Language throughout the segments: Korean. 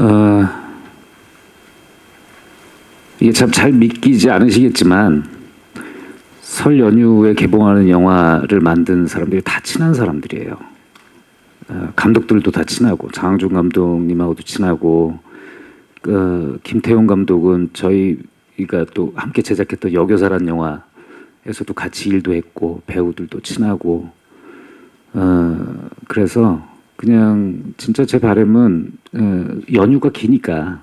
어, 이게 참 잘 믿기지 않으시겠지만 설 연휴에 개봉하는 영화를 만든 사람들이 다 친한 사람들이에요. 어, 감독들도 다 친하고 장항준 감독님하고도 친하고 그 김태용 감독은 저희가 또 함께 제작했던 여교사란 영화에서도 같이 일도 했고 배우들도 친하고 어 그래서 그냥 진짜 제 바람은 어, 연휴가 기니까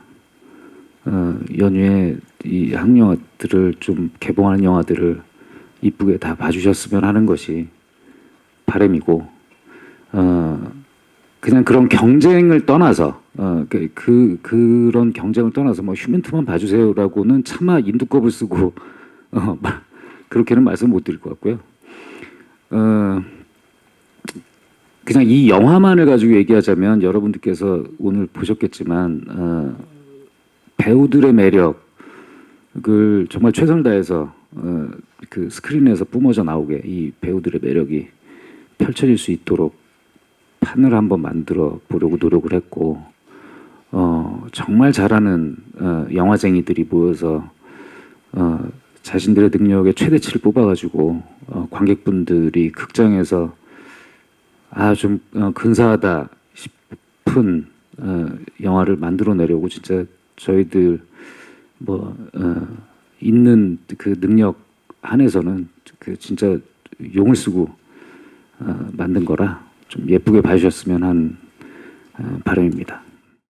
어, 연휴에 이 학영화들을 좀 개봉하는 영화들을 이쁘게 다 봐주셨으면 하는 것이 바람이고 어, 그냥 그런 경쟁을 떠나서 어, 그, 그 그런 경쟁을 떠나서 뭐 휴멘트만 봐주세요라고는 차마 인두껍을 쓰고 그렇게는 말씀 못 드릴 것 같고요. 어, 그냥 이 영화만을 가지고 얘기하자면 여러분들께서 오늘 보셨겠지만 어, 배우들의 매력을 정말 최선을 다해서 어, 그 스크린에서 뿜어져 나오게 이 배우들의 매력이 펼쳐질 수 있도록 판을 한번 만들어 보려고 노력을 했고 어, 정말 잘하는 어, 영화쟁이들이 모여서 어, 자신들의 능력의 최대치를 뽑아가지고 어, 관객분들이 극장에서 아좀 어, 근사하다 싶은 어, 영화를 만들어내려고 진짜 저희들 뭐 어, 있는 그 능력 한에서는 그 진짜 용을 쓰고 어, 만든 거라 좀 예쁘게 봐주셨으면 한 어, 바람입니다.